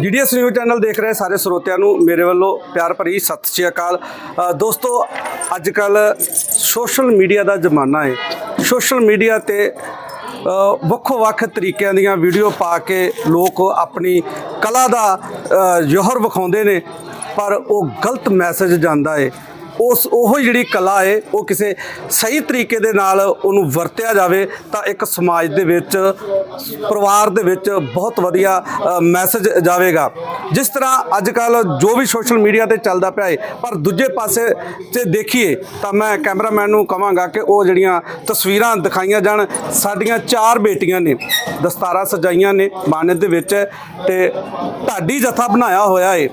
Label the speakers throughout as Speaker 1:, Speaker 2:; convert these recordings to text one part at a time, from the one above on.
Speaker 1: GDS news channel ਦੇਖ ਰਹੇ ਸਾਰੇ ਸਰੋਤਿਆਂ ਨੂੰ ਮੇਰੇ ਵੱਲੋਂ ਪਿਆਰ ਭਰੀ ਸਤਿ ਸ਼੍ਰੀ ਅਕਾਲ। ਦੋਸਤੋ ਅੱਜ ਕੱਲ ਸੋਸ਼ਲ ਮੀਡੀਆ ਦਾ ਜ਼ਮਾਨਾ ਹੈ ਸੋਸ਼ਲ ਮੀਡੀਆ ਤੇ ਵੱਖੋ ਵੱਖ ਤਰੀਕਿਆਂ ਦੀਆਂ ਵੀਡੀਓ ਪਾ ਕੇ ਲੋਕ ਆਪਣੀ ਕਲਾ ਦਾ ਜੋਹਰ ਵਿਖਾਉਂਦੇ ਨੇ, ਪਰ ਉਹ ਗਲਤ ਮੈਸੇਜ ਜਾਂਦਾ ਹੈ ਉਸ ਉਹ ਜਿਹੜੀ ਕਲਾ ਏ, ਉਹ ਕਿਸੇ ਸਹੀ ਤਰੀਕੇ ਦੇ ਨਾਲ ਉਹਨੂੰ ਵਰਤਿਆ ਜਾਵੇ, ਤਾਂ ਇੱਕ ਸਮਾਜ ਦੇ ਵਿੱਚ, ਪਰਿਵਾਰ ਦੇ ਵਿੱਚ ਬਹੁਤ ਵਧੀਆ ਮੈਸੇਜ ਜਾਵੇਗਾ। ਜਿਸ ਤਰ੍ਹਾਂ ਅੱਜ ਕੱਲ ਜੋ ਵੀ ਸੋਸ਼ਲ ਮੀਡੀਆ ਤੇ ਚੱਲਦਾ ਪਿਆ ਏ, ਪਰ ਦੂਜੇ ਪਾਸੇ ਤੇ ਦੇਖੀਏ, ਤਾਂ ਮੈਂ ਕੈਮਰਾਮੈਨ ਨੂੰ ਕਹਾਂਗਾ ਕਿ ਉਹ ਜਿਹੜੀਆਂ ਤਸਵੀਰਾਂ ਦਿਖਾਈਆਂ ਜਾਣ, ਸਾਡੀਆਂ ਚਾਰ ਬੇਟੀਆਂ ਨੇ, ਦਸਤਾਰਾਂ ਸਜਾਈਆਂ ਨੇ ਮਾਨਤ ਦੇ ਵਿੱਚ, ਤੇ ਢਾਡੀ ਜਥਾ ਬਣਾਇਆ ਹੋਇਆ ਏ।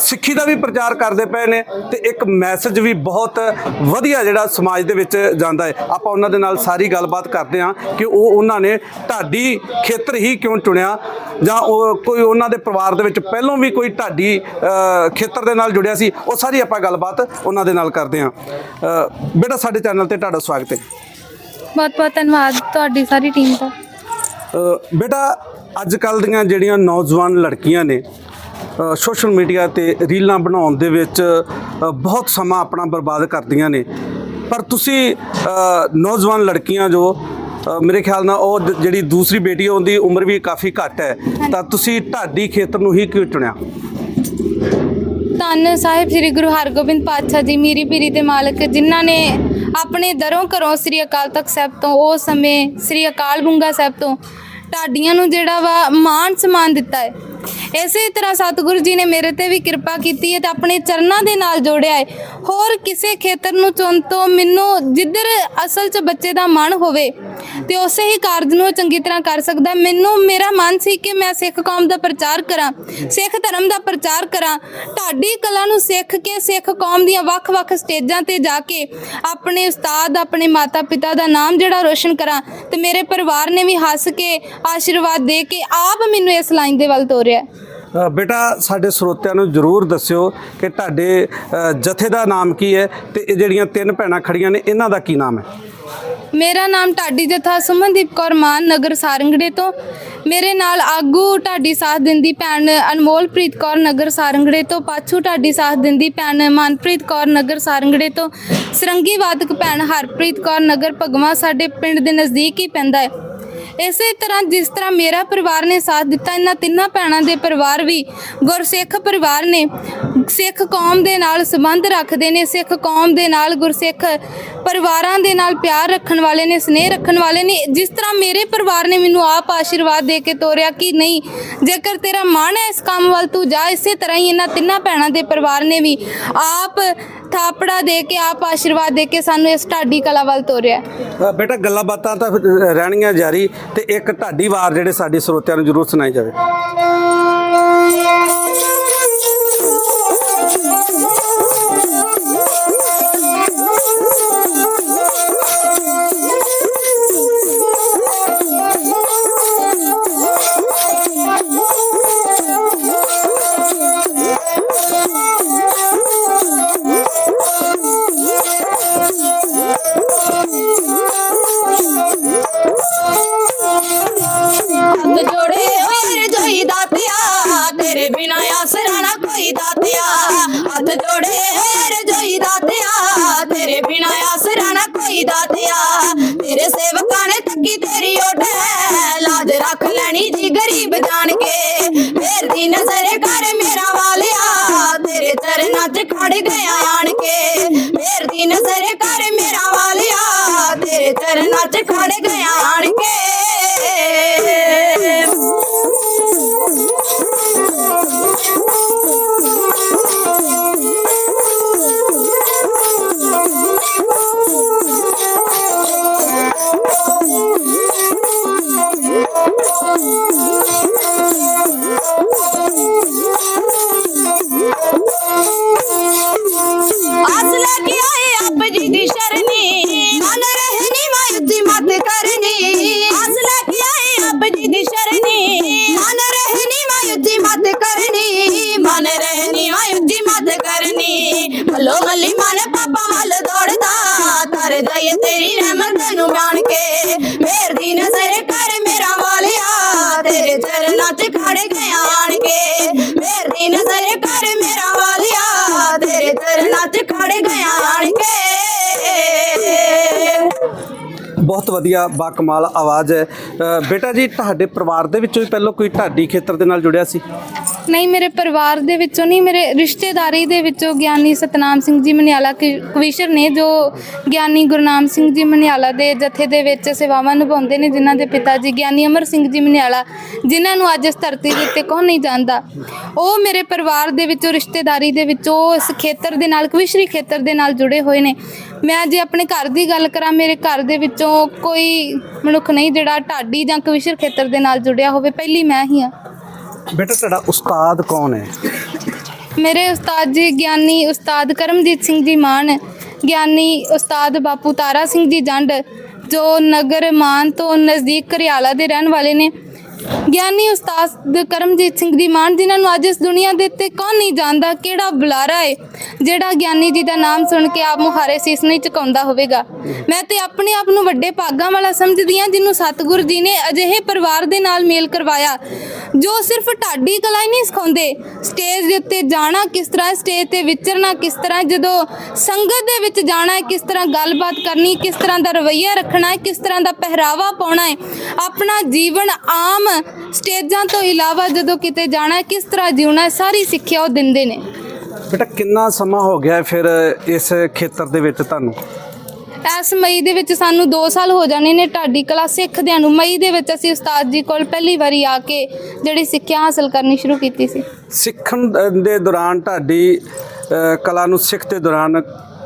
Speaker 1: ਸਿੱਖੀ ਦਾ ਵੀ ਪ੍ਰਚਾਰ ਕਰਦੇ ਪਏ ਨੇ, ਤੇ ਇੱਕ ਮੈਸੇਜ ਵੀ ਬਹੁਤ ਵਧੀਆ ਜਿਹੜਾ ਸਮਾਜ ਦੇ ਵਿੱਚ ਜਾਂਦਾ ਹੈ। ਆਪਾਂ ਉਹਨਾਂ ਦੇ ਨਾਲ ਸਾਰੀ ਗੱਲਬਾਤ ਕਰਦੇ ਹਾਂ ਕਿ ਉਹ ਉਹਨਾਂ ਨੇ ਢਾਡੀ ਖੇਤਰ ਹੀ ਕਿਉਂ ਚੁਣਿਆ? ਜਾਂ ਉਹ ਕੋਈ ਉਹਨਾਂ ਦੇ ਪਰਿਵਾਰ ਦੇ ਵਿੱਚ ਪਹਿਲਾਂ ਵੀ ਕੋਈ ਢਾਡੀ ਖੇਤਰ ਦੇ ਨਾਲ ਜੁੜਿਆ ਸੀ? ਉਹ ਸਾਰੀ ਆਪਾਂ ਗੱਲਬਾਤ ਉਹਨਾਂ ਦੇ ਨਾਲ ਕਰਦੇ ਹਾਂ। ਬੇਟਾ ਸਾਡੇ ਚੈਨਲ ਤੇ ਤੁਹਾਡਾ ਸਵਾਗਤ ਹੈ।
Speaker 2: ਬਹੁਤ ਬਹੁਤ ਧੰਨਵਾਦ ਤੁਹਾਡੀ ਸਾਰੀ ਟੀਮ ਦਾ।
Speaker 1: ਬੇਟਾ ਅੱਜ ਕੱਲ ਦੀਆਂ ਜਿਹੜੀਆਂ ਨੌਜਵਾਨ ਲੜਕੀਆਂ ਨੇ ਸੋਸ਼ਲ ਮੀਡੀਆ ਤੇ ਰੀਲਾਂ ਬਣਾਉਣ ਦੇ ਵਿੱਚ ਬਹੁਤ ਸਮਾਂ ਆਪਣਾ ਬਰਬਾਦ ਕਰਦੀਆਂ ਨੇ। ਪਰ ਤੁਸੀਂ ਨੌਜਵਾਨ ਲੜਕੀਆਂ ਜੋ ਮੇਰੇ ਖਿਆਲ ਨਾਲ ਉਹ ਜਿਹੜੀ ਦੂਸਰੀ ਬੇਟੀ ਉਹਦੀ ਉਮਰ ਵੀ ਕਾਫੀ ਘੱਟ ਹੈ। ਤਾਂ ਤੁਸੀਂ ਢਾਡੀ ਖੇਤਰ ਨੂੰ ਹੀ ਕਿਉਂ ਚੁਣਿਆ?
Speaker 2: ਧੰਨ ਸਾਹਿਬ ਸ੍ਰੀ ਗੁਰੂ ਹਰਗੋਬਿੰਦ ਪਾਤਸ਼ਾਹ ਜੀ ਮੀਰੀ ਪੀਰੀ ਦੇ ਮਾਲਕ ਜਿਨ੍ਹਾਂ ਨੇ ਆਪਣੇ ਦਰੋਂ ਘਰੋਂ ਸ੍ਰੀ ਅਕਾਲ ਤਖਤ ਸਾਹਿਬ ਤੋਂ ਉਹ ਸਮੇਂ ਸ੍ਰੀ ਅਕਾਲ ਬੁੰਗਾ ਸਾਹਿਬ ਤੋਂ ਢਾਡੀਆਂ ਨੂੰ ਜਿਹੜਾ ਵਾ ਮਾਨ ਸਨਮਾਨ ਦਿੱਤਾ ਹੈ। ਇਸੇ ਤਰ੍ਹਾਂ ਸਤਿਗੁਰੂ ਜੀ ਨੇ ਮੇਰੇ ਤੇ ਵੀ ਕਿਰਪਾ ਕੀਤੀ ਹੈ ਤੇ ਆਪਣੇ ਚਰਨਾਂ ਦੇ ਨਾਲ ਜੋੜਿਆ ਹੈ। ਹੋਰ ਕਿਸੇ ਖੇਤਰ ਨੂੰ ਚੁਣ ਤੋਂ ਮੈਨੂੰ ਜਿੱਧਰ ਅਸਲ 'ਚ ਬੱਚੇ ਦਾ ਮਨ ਹੋਵੇ ਤੇ ਉਸੇ ਹੀ ਕਾਰਜ ਨੂੰ ਚੰਗੀ ਤਰ੍ਹਾਂ ਕਰ ਸਕਦਾ। ਮੈਨੂੰ, ਮੇਰਾ ਮਨ ਸੀ ਕਿ ਮੈਂ ਸਿੱਖ ਕੌਮ ਦਾ ਪ੍ਰਚਾਰ ਕਰਾਂ, ਸਿੱਖ ਧਰਮ ਦਾ ਪ੍ਰਚਾਰ ਕਰਾਂ। ਢਾਡੀ ਕਲਾ ਨੂੰ ਸਿੱਖ ਕੇ, ਸਿੱਖ ਕੌਮ ਦੀਆਂ ਵੱਖ-ਵੱਖ ਸਟੇਜਾਂ ਤੇ ਜਾ ਕੇ ਆਪਣੇ ਉਸਤਾਦ, ਆਪਣੇ ਮਾਤਾ ਪਿਤਾ ਦਾ ਨਾਮ ਜਿਹੜਾ ਰੋਸ਼ਨ ਕਰਾਂ ਤੇ ਮੇਰੇ ਪਰਿਵਾਰ ਨੇ ਵੀ ਹੱਸ ਕੇ, ਆਸ਼ੀਰਵਾਦ ਦੇ ਕੇ ਆਪ ਮੈਨੂੰ ਇਸ ਲਾਈਨ ਦੇ ਵੱਲ ਤੋਰਿਆ।
Speaker 1: ਅ, ਬੇਟਾ ਸਾਡੇ ਸਰੋਤਿਆਂ ਨੂੰ ਜਰੂਰ ਦੱਸਿਓ ਕਿ ਤੁਹਾਡੇ ਜਥੇ ਦਾ ਨਾਮ ਕੀ ਹੈ ਤੇ ਇਹ ਜਿਹੜੀਆਂ ਤਿੰਨ ਭੈਣਾਂ ਖੜੀਆਂ ਨੇ ਇਹਨਾਂ ਦਾ ਕੀ ਨਾਮ ਹੈ?
Speaker 2: ਮੇਰਾ ਨਾਮ ਢਾਡੀ ਜਥਾ ਸੁਮਨਦੀਪ ਕੌਰ ਮਾਨ ਨਗਰ ਸਾਰੰਗੜੇ ਤੋਂ। ਮੇਰੇ ਨਾਲ ਆਗੂ ਢਾਡੀ ਸਾਥ ਦਿੰਦੀ ਭੈਣ ਅਨਮੋਲਪ੍ਰੀਤ ਕੌਰ ਨਗਰ ਸਾਰੰਗੜੇ ਤੋਂ। ਪਾਛੂ ਢਾਡੀ ਸਾਥ ਦਿੰਦੀ ਭੈਣ ਮਨਪ੍ਰੀਤ ਕੌਰ ਨਗਰ ਸਾਰੰਗੜੇ ਤੋਂ। ਸਰੰਗੀ ਵਾਦਕ ਭੈਣ ਹਰਪ੍ਰੀਤ ਕੌਰ ਨਗਰ ਭਗਵਾ ਸਾਡੇ ਪਿੰਡ ਦੇ ਨਜ਼ਦੀਕ ਹੀ ਪੈਂਦਾ ਹੈ। ਇਸੇ ਤਰ੍ਹਾਂ ਜਿਸ ਤਰ੍ਹਾਂ ਮੇਰਾ ਪਰਿਵਾਰ ਨੇ ਸਾਥ ਦਿੱਤਾ, ਇਹਨਾਂ ਤਿੰਨਾਂ ਭੈਣਾਂ ਦੇ ਪਰਿਵਾਰ ਵੀ ਗੁਰਸਿੱਖ ਪਰਿਵਾਰ ਨੇ ਸਿੱਖ ਕੌਮ ਦੇ ਨਾਲ ਸੰਬੰਧ ਰੱਖਦੇ ਨੇ, ਸਿੱਖ ਕੌਮ ਦੇ ਨਾਲ ਗੁਰਸਿੱਖ ਪਰਿਵਾਰਾਂ ਦੇ ਨਾਲ ਪਿਆਰ ਰੱਖਣ ਵਾਲੇ ਨੇ, ਸਨੇਹ ਰੱਖਣ ਵਾਲੇ ਨੇ, ਜਿਸ ਤਰ੍ਹਾਂ ਮੇਰੇ ਪਰਿਵਾਰ ਨੇ ਮੈਨੂੰ ਆਪ ਆਸ਼ੀਰਵਾਦ ਦੇ ਕੇ ਤੋਰਿਆ ਕਿ ਨਹੀਂ, ਜੇਕਰ ਤੇਰਾ ਮਨ ਹੈ ਇਸ ਕੰਮ ਵੱਲ, ਤੂੰ ਜਾ, ਇਸੇ ਤਰ੍ਹਾਂ ਹੀ ਇਹਨਾਂ ਤਿੰਨਾਂ ਭੈਣਾਂ ਦੇ ਪਰਿਵਾਰ ਨੇ ਵੀ ਆਪ ਥਾਪੜਾ ਦੇ ਕੇ ਆਪ ਆਸ਼ੀਰਵਾਦ ਦੇ ਕੇ ਸਾਨੂੰ ਇਸ ਢਾਡੀ ਕਲਾ ਵੱਲ ਤੋਰਿਆ।
Speaker 1: ਅ, ਬੇਟਾ ਗੱਲਾਂ ਬਾਤਾਂ ਤਾਂ ਫਿਰ ਰਹਿਣੀਆਂ ਜਾਰੀ ਤੇ ਇੱਕ ਢਾਡੀ ਵਾਰ ਜਿਹੜੇ ਸਾਡੇ ਸਰੋਤਿਆਂ ਨੂੰ ਜਰੂਰ ਸੁਣਾਈ ਜਾਵੇ।
Speaker 3: ਵਾਲਿਆ ਤੇਰੇ ਗਿਆ ਆਣ ਕੇ।
Speaker 1: ਬਹੁਤ ਵਧੀਆ ਬਾਕਮਾਲ ਆਵਾਜ਼ ਹੈ। ਬੇਟਾ ਜੀ, ਤੁਹਾਡੇ ਪਰਿਵਾਰ ਦੇ ਵਿੱਚੋਂ ਹੀ ਪਹਿਲਾਂ ਕੋਈ ਢਾਡੀ ਖੇਤਰ ਦੇ ਨਾਲ ਜੁੜਿਆ ਸੀ?
Speaker 2: ਨਹੀਂ, ਮੇਰੇ ਪਰਿਵਾਰ ਦੇ ਵਿੱਚੋਂ ਨਹੀਂ, ਮੇਰੇ ਰਿਸ਼ਤੇਦਾਰੀ ਦੇ ਵਿੱਚੋਂ ਗਿਆਨੀ ਸਤਨਾਮ ਸਿੰਘ ਜੀ ਮਨਿਆਲਾ ਕਵੀਸ਼ਰ ਨੇ, ਜੋ ਗਿਆਨੀ ਗੁਰਨਾਮ ਸਿੰਘ ਜੀ ਮਨਿਆਲਾ ਦੇ ਜਥੇ ਦੇ ਵਿੱਚ ਸੇਵਾਵਾਂ ਨਿਭਾਉਂਦੇ ਨੇ, ਜਿਨ੍ਹਾਂ ਦੇ ਪਿਤਾ ਜੀ ਗਿਆਨੀ ਅਮਰ ਸਿੰਘ ਜੀ ਮਨਿਆਲਾ, ਜਿਨ੍ਹਾਂ ਨੂੰ ਅੱਜ ਇਸ ਧਰਤੀ ਦੇ ਉੱਤੇ ਕੌਣ ਨਹੀਂ ਜਾਣਦਾ। ਉਹ ਮੇਰੇ ਪਰਿਵਾਰ ਦੇ ਵਿੱਚੋਂ, ਰਿਸ਼ਤੇਦਾਰੀ ਦੇ ਵਿੱਚੋਂ, ਇਸ ਖੇਤਰ ਦੇ ਨਾਲ, ਕਵੀਸ਼ਰੀ ਖੇਤਰ ਦੇ ਨਾਲ ਜੁੜੇ ਹੋਏ ਨੇ। ਮੈਂ ਜੇ ਆਪਣੇ ਘਰ ਦੀ ਗੱਲ ਕਰਾਂ, ਮੇਰੇ ਘਰ ਦੇ ਵਿੱਚੋਂ ਕੋਈ ਮਨੁੱਖ ਨਹੀਂ, ਜਿਹੜਾ ਢਾਡੀ ਜਾਂ ਕਵੀਸ਼ਰ ਖੇਤਰ ਦੇ ਨਾਲ ਜੁੜਿਆ ਹੋਵੇ ਪਹਿਲੀ ਮੈਂ ਹੀ ਹਾਂ।
Speaker 1: ਬੇਟਾ ਤੁਹਾਡਾ ਉਸਤਾਦ ਕੌਣ ਹੈ?
Speaker 2: ਮੇਰੇ ਉਸਤਾਦ ਜੀ ਗਿਆਨੀ ਉਸਤਾਦ ਕਰਮਜੀਤ ਸਿੰਘ ਜੀ ਮਾਨ ਗਿਆਨੀ ਉਸਤਾਦ ਬਾਪੂ ਤਾਰਾ ਸਿੰਘ ਜੀ ਜੰਡ ਜੋ ਨਗਰ ਮਾਨ ਤੋਂ ਨਜ਼ਦੀਕ ਘਰਿਆਲਾ ਦੇ ਰਹਿਣ ਵਾਲੇ ਨੇ। ਗਿਆਨੀ ਉਸਤਾਦ ਕਰਮਜੀਤ ਸਿੰਘ ਦੀ ਮਾਨ ਜਿਨ੍ਹਾਂ ਨੂੰ ਅੱਜ ਇਸ ਦੁਨੀਆ ਦੇ ਉੱਤੇ ਕੌਣ ਨਹੀਂ ਜਾਣਦਾ, ਕਿਹੜਾ ਬੁਲਾਰਾ ਹੈ ਜਿਹੜਾ ਗਿਆਨੀ ਜੀ ਦਾ ਨਾਮ ਸੁਣ ਕੇ ਆਪ ਮੁਹਾਰੇ ਸੀਸ ਨਹੀਂ ਝੁਕਾਉਂਦਾ ਹੋਵੇਗਾ। ਮੈਂ ਤੇ ਆਪਣੇ ਆਪ ਨੂੰ ਵੱਡੇ ਭਾਗਾਂ ਵਾਲਾ ਸਮਝਦੀ ਹਾਂ, ਜਿਹਨੂੰ ਸਤਿਗੁਰੂ ਜੀ ਨੇ ਅਜਿਹੇ ਪਰਿਵਾਰ ਦੇ ਨਾਲ ਮੇਲ ਕਰਵਾਇਆ, ਜੋ ਸਿਰਫ ਢਾਡੀ ਕਲਾ ਹੀ ਨਹੀਂ ਸਿਖਾਉਂਦੇ। ਸਟੇਜ ਦੇ ਉੱਤੇ ਜਾਣਾ ਕਿਸ ਤਰ੍ਹਾਂ, ਸਟੇਜ ਤੇ ਵਿਚਰਨਾ ਕਿਸ ਤਰ੍ਹਾਂ, ਜਦੋਂ ਸੰਗਤ ਦੇ ਵਿੱਚ ਜਾਣਾ ਹੈ, ਕਿਸ ਤਰ੍ਹਾਂ ਗੱਲਬਾਤ ਕਰਨੀ, ਕਿਸ ਤਰ੍ਹਾਂ ਦਾ ਰਵੱਈਆ ਰੱਖਣਾ ਹੈ, ਕਿਸ ਤਰ੍ਹਾਂ ਦਾ ਪਹਿਰਾਵਾ ਪਾਉਣਾ ਹੈ, ਆਪਣਾ ਜੀਵਨ ਆਮ ਸਟੇਜਾਂ ਤੋਂ ਇਲਾਵਾ ਜਦੋਂ ਕਿਤੇ ਜਾਣਾ ਕਿਸ ਤਰ੍ਹਾਂ ਜਿਉਣਾ ਸਾਰੀ ਸਿੱਖਿਆ ਉਹ ਦਿੰਦੇ ਨੇ।
Speaker 1: ਬੇਟਾ ਕਿੰਨਾ ਸਮਾਂ ਹੋ ਗਿਆ ਫਿਰ ਇਸ ਖੇਤਰ ਦੇ ਵਿੱਚ ਤੁਹਾਨੂੰ?
Speaker 2: ਇਸ ਮਈ ਦੇ ਵਿੱਚ ਸਾਨੂੰ 2 ਸਾਲ ਹੋ ਜਾਣੇ ਨੇ ਢਾਡੀ ਕਲਾ ਸਿੱਖਦਿਆਂ ਨੂੰ। ਮਈ ਦੇ ਵਿੱਚ ਅਸੀਂ ਉਸਤਾਦ ਜੀ ਕੋਲ ਪਹਿਲੀ ਵਾਰੀ ਆ ਕੇ ਜਿਹੜੀ ਸਿੱਖਿਆ ਹਾਸਲ ਕਰਨੀ ਸ਼ੁਰੂ ਕੀਤੀ ਸੀ।
Speaker 1: ਸਿੱਖਣ ਦ- ਦੇ ਦੌਰਾਨ ਅ, ਕਲਾ ਨੂੰ ਸਿੱਖਦੇ ਦੌਰਾਨ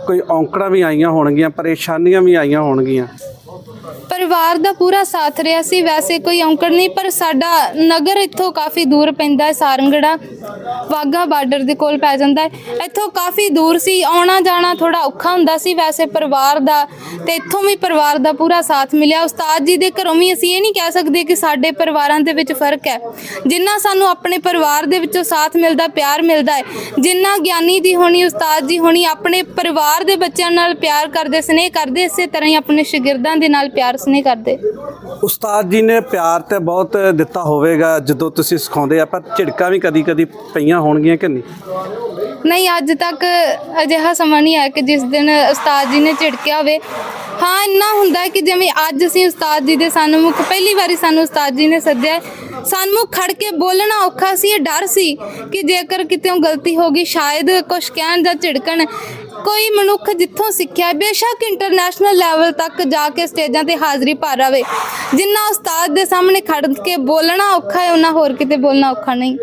Speaker 1: ਕੋਈ ਔਂਕੜਾਂ ਵੀ ਆਈਆਂ ਹੋਣਗੀਆਂ ਪਰੇਸ਼ਾਨੀਆਂ ਵੀ ਆਈਆਂ ਹੋਣਗੀਆਂ।
Speaker 2: ਪਰਿਵਾਰ ਦਾ ਪੂਰਾ ਸਾਥ ਰਿਹਾ ਸੀ। ਵੈਸੇ ਕੋਈ ਔਂਕੜ ਨਹੀਂ, ਪਰ ਸਾਡਾ ਨਗਰ ਇੱਥੋਂ ਕਾਫੀ ਦੂਰ ਪੈਂਦਾ ਹੈ। ਸਾਰੰਗੜਾ ਵਾਗਾ ਬਾਰਡਰ ਦੇ ਕੋਲ ਪੈ ਜਾਂਦਾ ਹੈ। ਇੱਥੋਂ ਕਾਫੀ ਦੂਰ ਸੀ। ਆਉਣਾ ਜਾਣਾ ਥੋੜਾ ਔਖਾ ਹੁੰਦਾ ਸੀ। ਵੈਸੇ ਪਰਿਵਾਰ ਦਾ ਤੇ ਇੱਥੋਂ ਵੀ ਪਰਿਵਾਰ ਦਾ ਪੂਰਾ ਸਾਥ ਮਿਲਿਆ। ਉਸਤਾਦ ਜੀ ਦੇ ਘਰੋਂ ਵੀ ਅਸੀਂ ਇਹ ਨਹੀਂ ਕਹਿ ਸਕਦੇ ਕਿ ਸਾਡੇ ਪਰਿਵਾਰਾਂ ਦੇ ਵਿੱਚ ਫ਼ਰਕ ਹੈ। ਜਿੰਨਾ ਸਾਨੂੰ ਆਪਣੇ ਪਰਿਵਾਰ ਦੇ ਵਿੱਚੋਂ ਸਾਥ ਮਿਲਦਾ, ਪਿਆਰ ਮਿਲਦਾ ਹੈ, ਜਿੰਨਾ ਗਿਆਨੀ ਜੀ ਹੋਣੀ, ਉਸਤਾਦ ਜੀ ਹੋਣੀ ਆਪਣੇ ਪਰਿਵਾਰ ਦੇ ਬੱਚਿਆਂ ਨਾਲ ਪਿਆਰ ਕਰਦੇ, ਸਨੇਹ ਕਰਦੇ, ਇਸੇ ਤਰ੍ਹਾਂ ਹੀ ਆਪਣੇ ਸ਼ਾਗਿਰਦਾਂ ਦੇ ਨਾਲ ਪਿਆਰ ਸਨੇਹ ਕਰਦੇ।
Speaker 1: ਉਸਤਾਦ ਜੀ ਨੇ ਪਿਆਰ ਤੇ ਬਹੁਤ ਦਿੱਤਾ ਹੋਵੇਗਾ ਜਦੋਂ ਤੁਸੀਂ ਸਿਖਾਉਂਦੇ ਆ ਪਰ ਝਿੜਕਾਂ ਵੀ ਕਦੀ ਕਦੀ ਪਈਆਂ ਹੋਣਗੀਆਂ ਕਿ ਨਹੀਂ?
Speaker 2: ਨਹੀਂ ਅੱਜ ਤੱਕ ਅਜਿਹਾ ਸਮਾਂ ਨਹੀਂ ਆਇਆ ਕਿ ਜਿਸ ਦਿਨ ਉਸਤਾਦ ਜੀ ਨੇ ਝਿੜਕਿਆ ਹੋਵੇ। ਹਾਂ ਇੰਨਾ ਹੁੰਦਾ ਕਿ ਜਿਵੇਂ ਅੱਜ ਅਸੀਂ ਉਸਤਾਦ ਜੀ ਦੇ ਸਨਮੁਖ ਪਹਿਲੀ ਵਾਰੀ ਸਾਨੂੰ ਉਸਤਾਦ ਜੀ ਨੇ ਸੱਦਿਆ ਸਨਮੁਖ ਖੜ ਕੇ ਬੋਲਣਾ ਔਖਾ ਸੀ ਇਹ ਡਰ ਸੀ ਕਿ ਜੇਕਰ ਕਿਤੇੋਂ ਗਲਤੀ ਹੋ ਗਈ ਸ਼ਾਇਦ ਕੁਛ ਕਹਿਣ ਜਾਂ ਝਿੜਕਣ ਕੋਈ ਮਨੁੱਖ ਜਿੱਥੋਂ ਸਿੱਖਿਆ ਬੇਸ਼ੱਕ ਇੰਟਰਨੈਸ਼ਨਲ ਲੈਵਲ ਤੱਕ ਜਾ ਕੇ ਸਟੇਜਾਂ ਤੇ ਹਾਜ਼ਰੀ ਭਰ ਆਵੇ ਜਿੰਨਾ ਉਸਤਾਦ ਦੇ ਸਾਹਮਣੇ ਖੜ ਕੇ ਬੋਲਣਾ ਔਖਾ ਹੈ ਉਹਨਾਂ ਹੋਰ ਕਿਤੇ ਬੋਲਣਾ ਔਖਾ ਨਹੀਂ।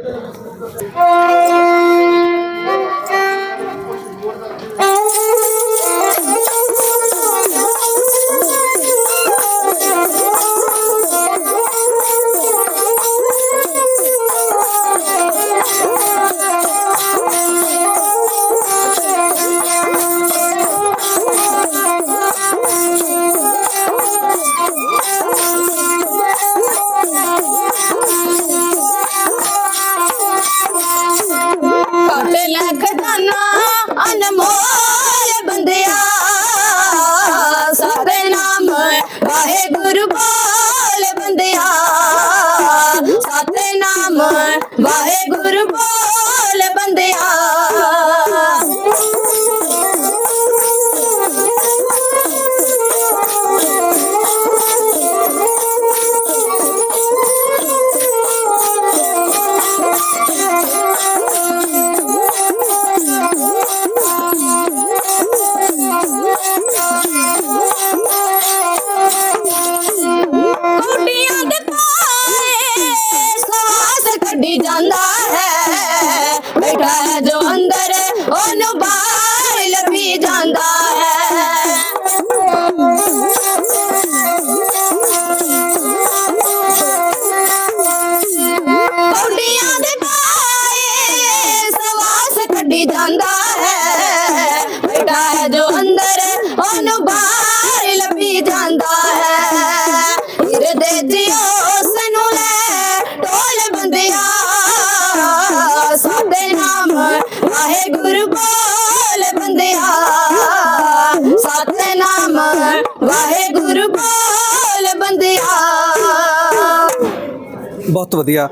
Speaker 1: ਬਹੁਤ ਵਧੀਆ।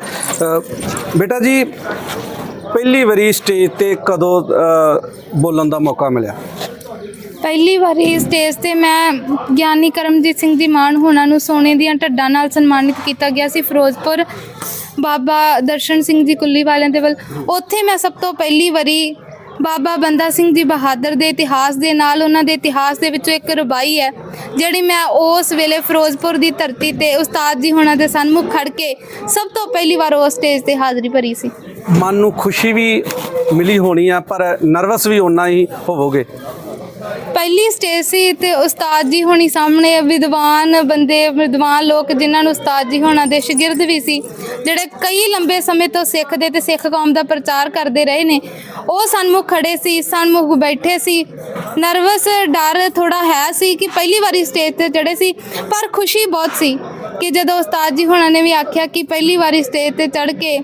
Speaker 1: ਬੇਟਾ ਜੀ, ਪਹਿਲੀ ਵਾਰੀ ਸਟੇਜ ਤੇ ਕਦੋਂ ਬੋਲਣ ਦਾ ਮੌਕਾ ਮਿਲਿਆ?
Speaker 2: ਪਹਿਲੀ ਵਾਰੀ ਸਟੇਜ ਤੇ ਮੈਂ ਗਿਆਨੀ ਕਰਮਜੀਤ ਸਿੰਘ ਜੀ ਮਾਨ ਹੋਣਾ ਨੂੰ ਸੋਨੇ ਦੀਆਂ ਢੱਡਾਂ ਨਾਲ ਸਨਮਾਨਿਤ ਕੀਤਾ ਗਿਆ ਸੀ ਫਿਰੋਜ਼ਪੁਰ। ਬਾਬਾ ਦਰਸ਼ਨ ਸਿੰਘ ਜੀ ਕੁੱਲੀ ਵਾਲਿਆਂ ਦੇ ਵੱਲ। ਉੱਥੇ ਮੈਂ ਸਭ ਤੋਂ ਪਹਿਲੀ ਵਾਰੀ ਬਾਬਾ ਬੰਦਾ ਸਿੰਘ ਜੀ ਬਹਾਦਰ ਦੇ ਇਤਿਹਾਸ ਦੇ ਨਾਲ ਉਹਨਾਂ ਦੇ ਇਤਿਹਾਸ ਦੇ ਵਿੱਚੋਂ ਇੱਕ ਰੁਬਾਈ ਹੈ, ਜਿਹੜੀ ਮੈਂ ਉਸ ਵੇਲੇ ਫਿਰੋਜ਼ਪੁਰ ਦੀ ਧਰਤੀ ਤੇ ਉਸਤਾਦ ਜੀ ਹੋਣਾ ਦੇ ਸਨਮੁਖ ਖੜ ਕੇ ਸਭ ਤੋਂ ਪਹਿਲੀ ਵਾਰ ਉਸ ਸਟੇਜ ਤੇ ਹਾਜ਼ਰੀ ਭਰੀ ਸੀ।
Speaker 1: ਮਨ ਨੂੰ ਖੁਸ਼ੀ ਵੀ ਮਿਲੀ ਹੋਣੀ ਆ, ਪਰ ਨਰਵਸ ਵੀ ਓਨਾ ਹੀ ਹੋਵੋਗੇ।
Speaker 2: ਪਹਿਲੀ ਸਟੇਜ ਸੀ ਤੇ ਉਸਤਾਦ ਜੀ ਹੋਣੀ ਸਾਹਮਣੇ ਵਿਦਵਾਨ ਬੰਦੇ, ਵਿਦਵਾਨ ਲੋਕ ਜਿਨ੍ਹਾਂ ਨੂੰ ਉਸਤਾਦ ਜੀ ਹੋਣਾ ਦੇ ਸ਼ਾਗਿਰਦ ਵੀ ਸੀ, ਜਿਹੜੇ ਕਈ ਲੰਬੇ ਸਮੇਂ ਤੋਂ ਸਿੱਖ ਦੇ ਤੇ ਸਿੱਖ ਕੌਮ ਦਾ ਪ੍ਰਚਾਰ ਕਰਦੇ ਰਹੇ ਨੇ। ਉਹ ਸਨਮੁਖ ਖੜੇ ਸੀ, ਸਨਮੁਖ ਬੈਠੇ ਸੀ। ਨਰਵਸ ਡਰ ਥੋੜਾ ਹੈ ਸੀ ਕਿ ਪਹਿਲੀ ਵਾਰੀ ਸਟੇਜ ਤੇ ਚੜੇ ਸੀ, ਪਰ ਖੁਸ਼ੀ ਬਹੁਤ ਸੀ ਕਿ ਜਦੋਂ ਉਸਤਾਦ ਜੀ ਹੋਣਾ ਨੇ ਵੀ ਆਖਿਆ ਕਿ ਪਹਿਲੀ ਵਾਰੀ ਸਟੇਜ ਤੇ ਚੜ ਕੇ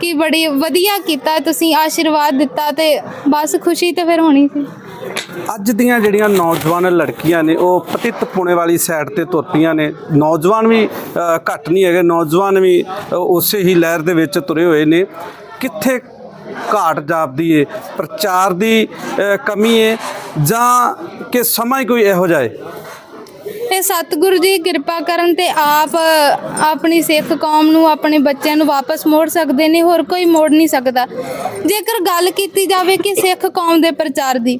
Speaker 2: ਕਿ ਬੜੀ ਵਧੀਆ ਕੀਤਾ, ਤੁਸੀਂ ਆਸ਼ੀਰਵਾਦ ਦਿੱਤਾ ਤੇ ਬਸ ਖੁਸ਼ੀ ਤੇ ਫਿਰ ਹੋਣੀ ਸੀ।
Speaker 1: ਅੱਜ ਦੀਆਂ ਜਿਹੜੀਆਂ ਨੌਜਵਾਨ ਲੜਕੀਆਂ ਨੇ, ਉਹ ਪਤਿਤ ਪੁਣੇ ਵਾਲੀ ਸਾਈਡ ਤੇ ਤੁਰ ਪਈਆਂ ਨੇ। ਨੌਜਵਾਨ ਵੀ ਘੱਟ ਨਹੀਂ ਹੈਗੇ, ਨੌਜਵਾਨ ਵੀ ਉਸੇ ਹੀ ਲਹਿਰ ਦੇ ਵਿੱਚ ਤੁਰੇ ਹੋਏ ਨੇ। ਕਿੱਥੇ ਘਾਟ ਜਾਪਦੀ ਏ ਪ੍ਰਚਾਰ ਦੀ ਕਮੀ ਏ, ਜਾਂ ਕਿ ਸਮਾਂ ਹੀ ਕੋਈ ਇਹੋ ਜਿਹਾ ਏ?
Speaker 2: ਇਹ ਸਤਿਗੁਰੂ ਜੀ, ਕਿਰਪਾ ਕਰਨ ਤੇ ਆਪ ਆਪਣੀ ਸਿੱਖ ਕੌਮ ਨੂੰ, ਆਪਣੇ ਬੱਚਿਆਂ ਨੂੰ ਵਾਪਸ ਮੋੜ ਸਕਦੇ ਨੇ, ਹੋਰ ਕੋਈ ਮੋੜ ਨਹੀਂ ਸਕਦਾ। ਜੇਕਰ ਗੱਲ ਕੀਤੀ ਜਾਵੇ ਕਿ ਸਿੱਖ ਕੌਮ ਦੇ ਪ੍ਰਚਾਰ ਦੀ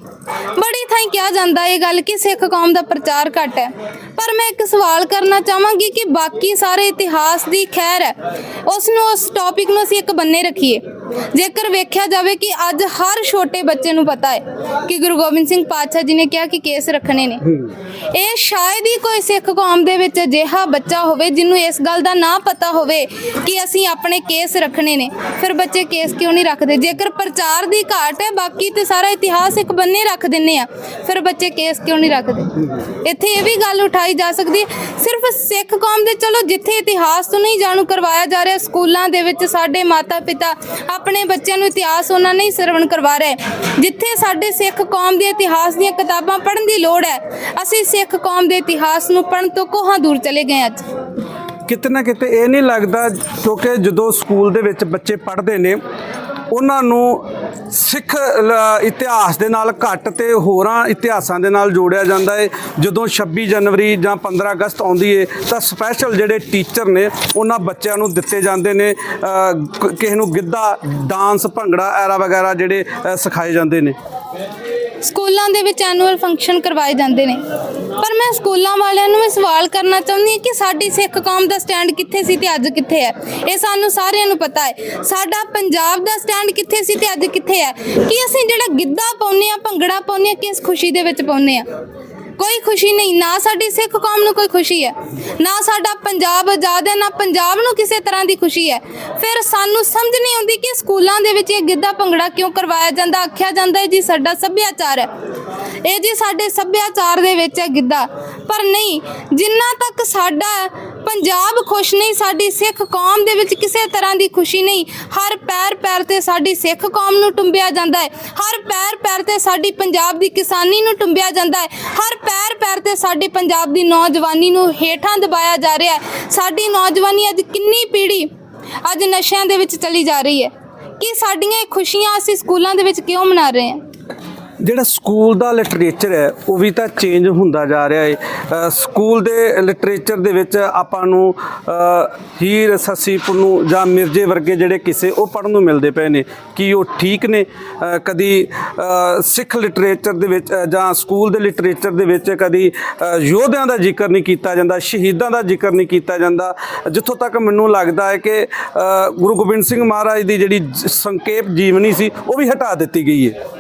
Speaker 2: ਬੜੀ ਥਾਈਂ ਕਿਹਾ ਜਾਂਦਾ ਇਹ ਗੱਲ ਕਿ ਸਿੱਖ ਕੌਮ ਦਾ ਪ੍ਰਚਾਰ ਘੱਟ ਹੈ। ਪਰ ਮੈਂ ਇੱਕ ਸਵਾਲ ਕਰਨਾ ਚਾਹਾਂਗੀ ਕਿ ਬਾਕੀ ਸਾਰੇ ਇਤਿਹਾਸ ਦੀ ਖੈਰ ਹੈ। ਉਸ ਨੂੰ ਉਸ ਟੌਪਿਕ ਨੂੰ ਅਸੀਂ ਇੱਕ ਬੰਨੇ ਰੱਖੀਏ। ਜੇਕਰ ਵੇਖਿਆ ਜਾਵੇ ਕਿ ਅੱਜ ਹਰ ਛੋਟੇ ਬੱਚੇ ਨੂੰ ਪਤਾ ਹੈ ਕਿ ਗੁਰੂ ਗੋਬਿੰਦ ਸਿੰਘ ਪਾਤਸ਼ਾਹ ਜੀ ਨੇ ਕਿਹਾ ਕਿ ਕੇਸ ਰੱਖਣੇ ਨੇ। ਇਹ ਸ਼ਾਇਦ ਹੀ ਕੋਈ ਸਿੱਖ ਕੌਮ ਦੇ ਵਿੱਚ ਅਜਿਹਾ ਬੱਚਾ ਹੋਵੇ ਜਿਹਨੂੰ ਇਸ ਗੱਲ ਦਾ ਨਾ ਪਤਾ ਹੋਵੇ ਕਿ ਅਸੀਂ ਆਪਣੇ ਕੇਸ ਰੱਖਣੇ ਨੇ। ਫਿਰ ਬੱਚੇ ਕੇਸ ਕਿਉਂ ਨਹੀਂ ਰੱਖਦੇ? ਜੇਕਰ ਪ੍ਰਚਾਰ ਦੀ ਘਾਟ ਹੈ ਬਾਕੀ ਤੇ ਸਾਰਾ ਇਤਿਹਾਸ ਇੱਕ ਬੰਨੇ ਰੱਖ ਦਿੰਨੇ ਆ। ਫਿਰ ਬੱਚੇ ਕੇਸ ਕਿਉਂ ਨਹੀਂ ਰੱਖਦੇ? ਇੱਥੇ ਇਹ ਵੀ ਗੱਲ ਉਠਾਈ ਜਾ ਸਕਦੀ ਸਿਰਫ ਸਿੱਖ ਕੌਮ ਦੇ, ਚਲੋ ਜਿੱਥੇ ਇਤਿਹਾਸ ਤੋਂ ਨਹੀਂ ਜਾਣੂ ਕਰਵਾਇਆ ਜਾ ਰਿਹਾ, ਸਕੂਲਾਂ ਦੇ ਵਿੱਚ ਸਾਡੇ ਮਾਤਾ ਪਿਤਾ ਆਪਣੇ ਬੱਚਿਆਂ ਨੂੰ ਇਤਿਹਾਸ ਉਹਨਾਂ ਨਹੀਂ ਸਰਵਣ ਕਰਵਾ ਰਹੇ ਜਿੱਥੇ ਸਾਡੇ ਸਿੱਖ ਕੌਮ ਦੇ ਇਤਿਹਾਸ ਦੀਆਂ ਕਿਤਾਬਾਂ ਪੜ੍ਹਨ ਦੀ ਲੋੜ ਹੈ, ਅਸੀਂ ਸਿੱਖ ਕੌਮ ਦੇ ਇਤਿਹਾਸ ਨੂੰ ਪੜ੍ਹਨ ਤੋਂ ਕੋਹਾਂ ਦੂਰ ਚਲੇ ਗਏ ਅੱਜ?
Speaker 1: ਕਿਤੇ ਨਾ ਕਿਤੇ ਇਹ ਨਹੀਂ ਲੱਗਦਾ ਕਿਉਂਕਿ ਜਦੋਂ ਸਕੂਲ ਦੇ ਵਿੱਚ ਬੱਚੇ ਪੜ੍ਹਦੇ ਨੇ ਉਹਨਾਂ ਨੂੰ ਸਿੱਖ ਇਤਿਹਾਸ ਦੇ ਨਾਲ ਘੱਟ ਤੇ ਹੋਰਾਂ ਇਤਿਹਾਸਾਂ ਦੇ ਨਾਲ ਜੋੜਿਆ ਜਾਂਦਾ ਹੈ ਜਦੋਂ 26 ਜਨਵਰੀ ਜਾਂ 15 ਅਗਸਤ ਆਉਂਦੀ ਹੈ ਤਾਂ ਸਪੈਸ਼ਲ ਜਿਹੜੇ ਟੀਚਰ ਨੇ, ਉਹਨਾਂ ਬੱਚਿਆਂ ਨੂੰ ਦਿੱਤੇ ਜਾਂਦੇ ਨੇ ਕਿਸੇ ਨੂੰ ਗਿੱਧਾ ਡਾਂਸ ਭੰਗੜਾ, ਐਰਾ ਵਗੈਰਾ ਜਿਹੜੇ ਸਿਖਾਏ ਜਾਂਦੇ ਨੇ।
Speaker 2: ਸਕੂਲਾਂ ਦੇ ਵਿੱਚ ਐਨੂਅਲ ਫੰਕਸ਼ਨ ਕਰਵਾਏ ਜਾਂਦੇ ਨੇ। ਪਰ ਮੈਂ ਸਕੂਲਾਂ ਵਾਲਿਆਂ ਨੂੰ ਇਹ ਸਵਾਲ ਕਰਨਾ ਚਾਹੁੰਦੀ ਹਾਂ ਕਿ ਸਾਡੀ ਸਿੱਖ ਕੌਮ ਦਾ ਸਟੈਂਡ ਕਿੱਥੇ ਸੀ ਤੇ ਅੱਜ ਕਿੱਥੇ ਹੈ? ਇਹ ਸਾਨੂੰ ਸਾਰਿਆਂ ਨੂੰ ਪਤਾ ਹੈ। ਸਾਡਾ ਪੰਜਾਬ ਦਾ ਸਟੈਂਡ ਕਿੱਥੇ ਸੀ ਤੇ ਅੱਜ ਕਿੱਥੇ ਹੈ? ਕਿ ਅਸੀਂ ਜਿਹੜਾ ਗਿੱਧਾ ਪਾਉਂਦੇ ਆ ਭੰਗੜਾ ਪਾਉਂਦੇ ਆ ਕਿਸ ਖੁਸ਼ੀ ਦੇ ਵਿੱਚ ਪਾਉਂਦੇ ਆ ਕੋਈ ਖੁਸ਼ੀ ਨਹੀਂ, ਨਾ ਸਾਡੀ ਸਿੱਖ ਕੌਮ ਨੂੰ ਕੋਈ ਖੁਸ਼ੀ ਹੈ, ਨਾ ਸਾਡਾ ਪੰਜਾਬ ਆਜ਼ਾਦ ਹੈ, ਨਾ ਪੰਜਾਬ ਨੂੰ ਕਿਸੇ ਤਰ੍ਹਾਂ ਦੀ ਖੁਸ਼ੀ ਹੈ। ਫਿਰ ਸਾਨੂੰ ਸਮਝ ਨਹੀਂ ਆਉਂਦੀ ਕਿ ਸਕੂਲਾਂ ਦੇ ਵਿੱਚ ਇਹ ਗਿੱਧਾ ਭੰਗੜਾ ਕਿਉਂ ਕਰਵਾਇਆ ਜਾਂਦਾ, ਆਖਿਆ ਜਾਂਦਾ ਹੈ ਜੀ ਸਾਡਾ ਸੱਭਿਆਚਾਰ ਹੈ। ਇਹ ਜੀ ਸਾਡੇ ਸੱਭਿਆਚਾਰ ਦੇ ਵਿੱਚ ਹੈ ਗਿੱਧਾ। ਪਰ ਨਹੀਂ, ਜਿੰਨਾ ਤੱਕ ਸਾਡਾ ਪੰਜਾਬ ਖੁਸ਼ ਨਹੀਂ, ਸਾਡੀ ਸਿੱਖ ਕੌਮ ਦੇ ਵਿੱਚ ਕਿਸੇ ਤਰ੍ਹਾਂ ਦੀ ਖੁਸ਼ੀ ਨਹੀਂ, ਹਰ ਪੈਰ ਪੈਰ ਤੇ ਸਾਡੀ ਸਿੱਖ ਕੌਮ ਨੂੰ ਟੁੰਬਿਆ ਜਾਂਦਾ ਹੈ। ਹਰ ਪੈਰ ਪੈਰ ਤੇ ਸਾਡੀ ਪੰਜਾਬ ਦੀ ਕਿਸਾਨੀ ਨੂੰ ਟੁੰਬਿਆ ਜਾਂਦਾ ਹੈ। ਹਰ ਪੈਰ ਪੈਰ ਤੇ ਸਾਡੀ ਪੰਜਾਬ ਦੀ ਨੌਜਵਾਨੀ ਨੂੰ ਹੇਠਾਂ ਦਬਾਇਆ ਜਾ ਰਿਹਾ ਹੈ। ਸਾਡੀ ਨੌਜਵਾਨੀ ਅੱਜ ਕਿੰਨੀ ਪੀੜ੍ਹੀ ਅੱਜ ਨਸ਼ਿਆਂ ਦੇ ਵਿੱਚ ਚਲੀ ਜਾ ਰਹੀ ਹੈ। ਕਿ ਸਾਡੀਆਂ ਇਹ ਖੁਸ਼ੀਆਂ ਅਸੀਂ ਸਕੂਲਾਂ ਦੇ ਵਿੱਚ ਕਿਉਂ ਮਨਾ ਰਹੇ ਹਾਂ?
Speaker 1: ਜਿਹੜਾ ਸਕੂਲ ਦਾ ਲਿਟਰੇਚਰ ਹੈ, ਉਹ ਵੀ ਤਾਂ ਚੇਂਜ ਹੁੰਦਾ ਜਾ ਰਿਹਾ ਹੈ ਸਕੂਲ ਦੇ ਲਿਟਰੇਚਰ ਦੇ ਵਿੱਚ ਆਪਾਂ ਨੂੰ ਹੀਰ, ਸੱਸੀ, ਪੁੰਨੂ ਜਾਂ ਮਿਰਜੇ ਵਰਗੇ ਜਿਹੜੇ ਕਿਸੇ, ਉਹ ਪੜ੍ਹਨ ਨੂੰ ਮਿਲਦੇ ਪਏ ਨੇ। ਕੀ ਉਹ ਠੀਕ ਨੇ? ਕਦੀ ਸਿੱਖ ਲਿਟਰੇਚਰ ਦੇ ਵਿੱਚ ਜਾਂ ਸਕੂਲ ਦੇ ਲਿਟਰੇਚਰ ਦੇ ਵਿੱਚ ਕਦੀ ਯੋਧਿਆਂ ਦਾ ਜ਼ਿਕਰ ਨਹੀਂ ਕੀਤਾ ਜਾਂਦਾ, ਸ਼ਹੀਦਾਂ ਦਾ ਜ਼ਿਕਰ ਨਹੀਂ ਕੀਤਾ ਜਾਂਦਾ। ਜਿੱਥੋਂ ਤੱਕ ਮੈਨੂੰ ਲੱਗਦਾ ਹੈ ਕਿ ਗੁਰੂ ਗੋਬਿੰਦ ਸਿੰਘ ਮਹਾਰਾਜ ਦੀ ਜਿਹੜੀ ਸੰਖੇਪ ਜੀਵਨੀ ਸੀ, ਉਹ ਵੀ ਹਟਾ ਦਿੱਤੀ ਗਈ ਹੈ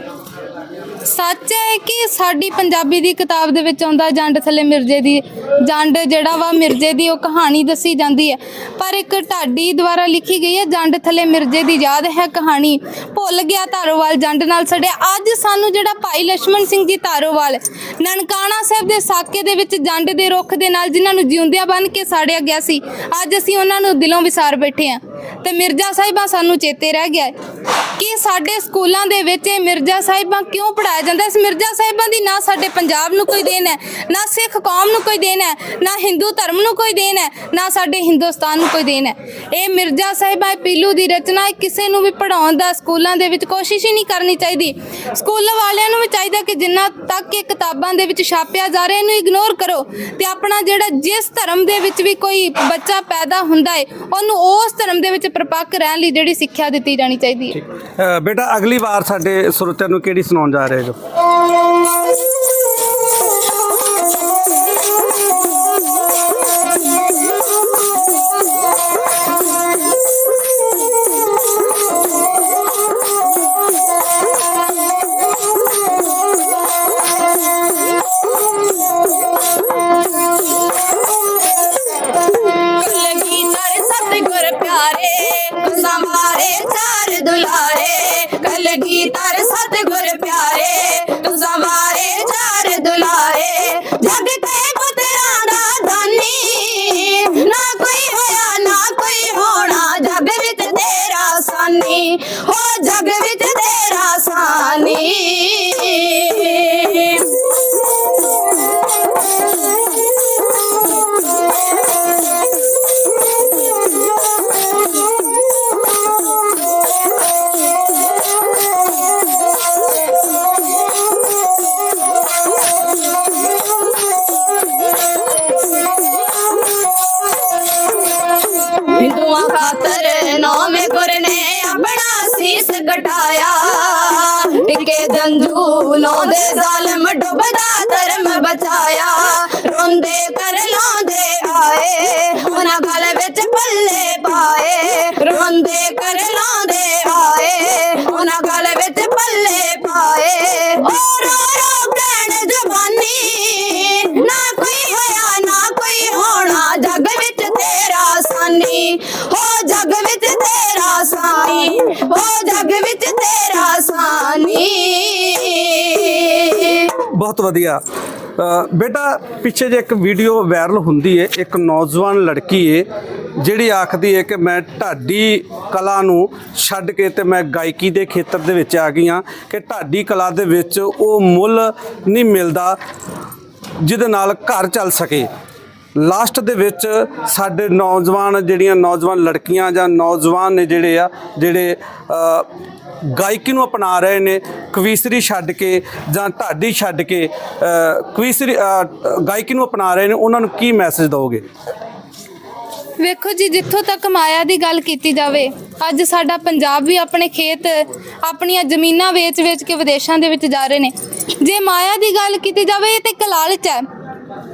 Speaker 2: ਸੱਚ ਹੈ ਕਿ ਸਾਡੀ ਪੰਜਾਬੀ ਦੀ ਕਿਤਾਬ ਦੇ ਵਿੱਚ ਆਉਂਦਾ ਜੰਡ ਥੱਲੇ ਮਿਰਜੇ ਦੀ, ਜੰਡ ਜਿਹੜਾ ਵਾ ਮਿਰਜੇ ਦੀ ਉਹ ਕਹਾਣੀ ਦੱਸੀ ਜਾਂਦੀ ਹੈ। ਪਰ ਇੱਕ ਢਾਡੀ ਦੁਆਰਾ ਲਿਖੀ ਗਈ ਹੈ, ਜੰਡ ਥੱਲੇ ਮਿਰਜੇ ਦੀ ਯਾਦ ਹੈ ਕਹਾਣੀ। ਭੁੱਲ ਗਿਆ ਧਾਰੋਵਾਲ ਜੰਡ ਨਾਲ ਸੜਿਆ। ਅੱਜ ਸਾਨੂੰ ਜਿਹੜਾ ਭਾਈ ਲక్ష్మణ ਸਿੰਘ ਜੀ ਧਾਰੋਵਾਲ, ਨਨਕਾਣਾ ਸਾਹਿਬ ਦੇ ਸਾਕੇ ਦੇ ਵਿੱਚ ਜੰਡ ਦੇ ਰੁੱਖ ਦੇ ਨਾਲ ਜਿਨ੍ਹਾਂ ਨੂੰ ਜਿਉਂਦਿਆਂ ਬੰਨ ਕੇ ਸਾੜਿਆ ਗਿਆ ਸੀ, ਅੱਜ ਅਸੀਂ ਉਹਨਾਂ ਨੂੰ ਦਿਲੋਂ ਵਿਸਾਰ ਬੈਠੇ ਆ ਤੇ ਮਿਰਜ਼ਾ ਸਾਹਿਬਾਂ ਸਾਨੂੰ ਚੇਤੇ ਰਹਿ ਗਿਆ ਕਿ ਸਾਡੇ ਸਕੂਲਾਂ ਦੇ ਵਿੱਚ ਇਹ ਮਿਰਜ਼ਾ ਸਾਹਿਬਾਂ ਕਿਉਂ ਪੜਾ ਪੜਾਇਆ ਜਾਂਦਾ ਇਸ ਮਿਰਜ਼ਾ ਸਾਹਿਬਾਂ ਦੀ ਨਾ ਸਾਡੇ ਪੰਜਾਬ ਨੂੰ ਕੋਈ ਦੇਣ ਹੈ, ਨਾ ਸਿੱਖ ਕੌਮ ਨੂੰ ਕੋਈ ਦੇਣ ਹੈ, ਨਾ ਹਿੰਦੂ ਧਰਮ ਨੂੰ ਕੋਈ ਦੇਣ ਹੈ, ਨਾ ਸਾਡੇ ਹਿੰਦੁਸਤਾਨ ਨੂੰ ਕੋਈ ਦੇਣ ਹੈ। ਇਹ ਮਿਰਜ਼ਾ ਸਾਹਿਬਾਂ ਪੀਲੂ ਦੀ ਰਚਨਾ ਕਿਸੇ ਨੂੰ ਵੀ ਪੜਾਉਣ ਦਾ ਸਕੂਲਾਂ ਦੇ ਵਿੱਚ ਕੋਸ਼ਿਸ਼ ਹੀ ਨਹੀਂ ਕਰਨੀ ਚਾਹੀਦੀ। ਸਕੂਲ ਵਾਲਿਆਂ ਨੂੰ ਵੀ ਚਾਹੀਦਾ ਕਿ ਜਿੰਨਾ ਤੱਕ ਇਹ ਕਿਤਾਬਾਂ ਦੇ ਵਿੱਚ ਛਾਪਿਆ ਜਾ ਰਿਹਾ, ਇਹਨੂੰ ਇਗਨੋਰ ਕਰੋ ਤੇ ਆਪਣਾ ਜਿਹੜਾ ਜਿਸ ਧਰਮ ਦੇ ਵਿੱਚ ਵੀ ਕੋਈ ਬੱਚਾ ਪੈਦਾ ਹੁੰਦਾ ਹੈ, ਉਹਨੂੰ ਉਸ ਧਰਮ ਦੇ ਵਿੱਚ ਪ੍ਰਪੱਕ ਰਹਿਣ ਲਈ ਜਿਹੜੀ ਸਿੱਖਿਆ ਦਿੱਤੀ ਜਾਣੀ ਚਾਹੀਦੀ ਹੈ।
Speaker 1: ਬੇਟਾ, ਅਗਲੀ ਵਾਰ ਸਾਡੇ ਸਰੋਤਿਆਂ ਨੂੰ ਕਿਹੜੀ ਸੁਣਾਉਣ ਜਾ ਰਹੇ ਹੋ
Speaker 3: ਜਗ ਵਿੱਚ ਤੇਰਾ ਸਾਨੀ। ਬਚਾਇਆ ਰੋਂਦੇ ਕਰ ਲਾਉਂਦੇ ਆਏ, ਉਹਨਾਂ ਗਲ ਵਿੱਚ ਪੱਲੇ ਪਾਏ, ਰੋਂਦੇ ਕਰ ਲਾਉਂਦੇ ਆਏ, ਉਹਨਾਂ ਗਲ ਵਿੱਚ ਪੱਲੇ ਪਾਏ। ਓ ਰੋ ਰੋ ਕਹਿਣ ਜ਼ਬਾਨੀ ਨਾ ਕੋਈ ਹੋਇਆ, ਨਾ ਕੋਈ ਹੋਣਾ, ਜਗ ਵਿੱਚ ਤੇਰਾ ਸਾਨੀ, ਹੋ ਜਗ ਵਿੱਚ ਤੇਰਾ ਸਾਨੀ, ਹੋ ਜਗ ਵਿੱਚ ਤੇਰਾ ਸਾਨੀ।
Speaker 1: ਬਹੁਤ ਵਧੀਆ। ਬੇਟਾ, ਪਿੱਛੇ ਜੇ ਇੱਕ ਵੀਡੀਓ ਵਾਇਰਲ ਹੁੰਦੀ ਹੈ ਇੱਕ ਨੌਜਵਾਨ ਲੜਕੀ ਏ, ਜਿਹੜੀ ਆਖਦੀ ਹੈ ਕਿ ਮੈਂ ਢਾਡੀ ਕਲਾ ਨੂੰ ਛੱਡ ਕੇ ਤੇ ਮੈਂ ਗਾਇਕੀ ਦੇ ਖੇਤਰ ਦੇ ਵਿੱਚ ਆ ਗਈ ਹਾਂ ਕਿ ਢਾਡੀ ਕਲਾ ਦੇ ਵਿੱਚ ਉਹ ਮੁੱਲ ਨਹੀਂ ਮਿਲਦਾ ਜਿਹਦੇ ਨਾਲ ਘਰ ਚੱਲ ਸਕੇ। ਲਾਸਟ ਦੇ ਵਿੱਚ ਸਾਡੇ ਨੌਜਵਾਨ ਜਿਹੜੀਆਂ ਨੌਜਵਾਨ ਲੜਕੀਆਂ ਜਾਂ ਨੌਜਵਾਨ ਨੇ ਜਿਹੜੇ ਆ, ਜਿਹੜੇ ਗਾਇਕੀ ਨੂੰ ਅਪਣਾ ਰਹੇ ਨੇ, ਕਵੀਸਰੀ ਛੱਡ ਕੇ ਜਾਂ ਢਾਡੀ ਛੱਡ ਕੇ ਕਵੀਸਰੀ ਗਾਇਕੀ ਨੂੰ ਅਪਣਾ ਰਹੇ ਨੇ, ਉਹਨਾਂ ਨੂੰ ਕੀ ਮੈਸੇਜ ਦਿਓਗੇ
Speaker 2: ਵੇਖੋ ਜੀ, ਜਿੱਥੋਂ ਤੱਕ ਮਾਇਆ ਦੀ ਗੱਲ ਕੀਤੀ ਜਾਵੇ, ਅੱਜ ਸਾਡਾ ਪੰਜਾਬ ਵੀ ਆਪਣੇ ਖੇਤ, ਆਪਣੀਆਂ ਜ਼ਮੀਨਾਂ ਵੇਚ-ਵੇਚ ਕੇ ਵਿਦੇਸ਼ਾਂ ਦੇ ਵਿੱਚ ਜਾ ਰਹੇ ਨੇ। ਜੇ ਮਾਇਆ ਦੀ ਗੱਲ ਕੀਤੀ ਜਾਵੇ, ਇਹ ਤੇ ਇੱਕ ਲਾਲਚ ਹੈ।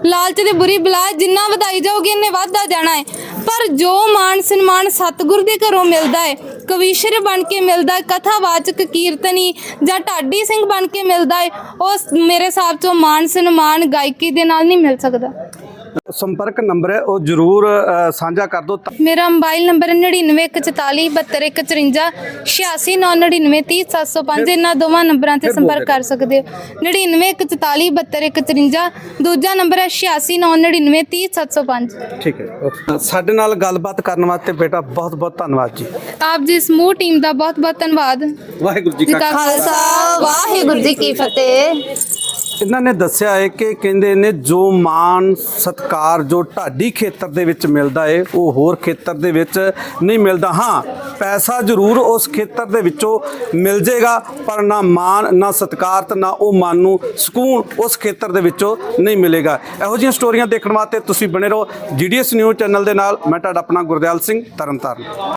Speaker 2: ਲਾਲਚ ਦੀ ਬੁਰੀ ਬਲਾ ਜਿੰਨਾ ਵਧਾਈ ਜਾਊਗੀ, ਇੰਨੇ ਵੱਧਦਾ ਜਾਣਾ ਹੈ। ਪਰ ਜੋ ਮਾਨ ਸਨਮਾਨ ਸਤਿਗੁਰ ਦੇ ਘਰੋਂ ਮਿਲਦਾ ਹੈ, ਕਵੀਸ਼ਰ ਬਣ ਕੇ ਮਿਲਦਾ ਹੈ ਕਥਾਵਾਚਕ ਕੀਰਤਨੀ ਜਾਂ ਢਾਡੀ ਸਿੰਘ ਬਣ ਕੇ ਮਿਲਦਾ ਹੈ, ਉਹ ਮੇਰੇ ਹਿਸਾਬ ਚੋਂ ਮਾਨ ਸਨਮਾਨ ਗਾਇਕੀ ਦੇ ਨਾਲ ਨਹੀਂ ਮਿਲ ਸਕਦਾ।
Speaker 1: ਸੰਪਰਕ ਨੰਬਰ ਹੈ ਉਹ ਜ਼ਰੂਰ ਸਾਂਝਾ ਕਰ ਦਿਓ
Speaker 2: ਮੇਰਾ ਮੋਬਾਈਲ ਨੰਬਰ 9914472154 8699300705 ਇਹਨਾਂ ਦੋਵਾਂ ਨੰਬਰਾਂ ਤੇ ਸੰਪਰਕ ਕਰ ਸਕਦੇ ਹੋ। 9914472154 ਦੂਜਾ ਨੰਬਰ ਹੈ 8699300705
Speaker 1: ਠੀਕ ਹੈ। ਸਾਡੇ ਨਾਲ ਗੱਲਬਾਤ ਕਰਨ ਵਾਸਤੇ ਬੇਟਾ ਬਹੁਤ ਬਹੁਤ ਧੰਨਵਾਦ ਜੀ।
Speaker 2: ਆਪ ਜੀ ਸਮੂਹ ਟੀਮ ਦਾ ਬਹੁਤ ਬਹੁਤ ਧੰਨਵਾਦ।
Speaker 1: ਵਾਹਿਗੁਰੂ ਜੀ
Speaker 2: ਕਾ
Speaker 3: ਖਾਲਸਾ ਵਾਹਿਗੁਰੂ ਜੀ ਕੀ ਫਤਿਹ।
Speaker 1: ਇਹਨਾਂ ਨੇ ਦੱਸਿਆ ਹੈ ਕਿ ਕਹਿੰਦੇ ਨੇ ਜੋ ਮਾਨ ਸਤਕਾਰ ਜੋ ਢਾਡੀ ਖੇਤਰ ਦੇ ਵਿੱਚ ਮਿਲਦਾ ਹੈ, ਉਹ ਹੋਰ ਖੇਤਰ ਦੇ ਵਿੱਚ ਨਹੀਂ ਮਿਲਦਾ। ਹਾਂ, ਪੈਸਾ ਜ਼ਰੂਰ ਉਸ ਖੇਤਰ ਦੇ ਵਿੱਚੋਂ ਮਿਲ ਜਾਏਗਾ, ਪਰ ਨਾ ਮਾਨ, ਨਾ ਸਤਕਾਰ ਤੇ ਨਾ ਉਹ ਮਨ ਨੂੰ ਸਕੂਨ ਉਸ ਖੇਤਰ ਦੇ ਵਿੱਚੋਂ ਨਹੀਂ ਮਿਲੇਗਾ। ਇਹੋ ਜਿਹੀਆਂ ਸਟੋਰੀਆਂ ਦੇਖਣ ਵਾਸਤੇ ਤੁਸੀਂ ਬਣੇ ਰਹੋ ਜੀਡੀਐਸ ਨਿਊਜ਼ ਚੈਨਲ ਦੇ ਨਾਲ। ਮੈਂ ਤੁਹਾਡਾ ਆਪਣਾ ਗੁਰਦਿਆਲ ਸਿੰਘ ਤਰਨਤਾਰਨ।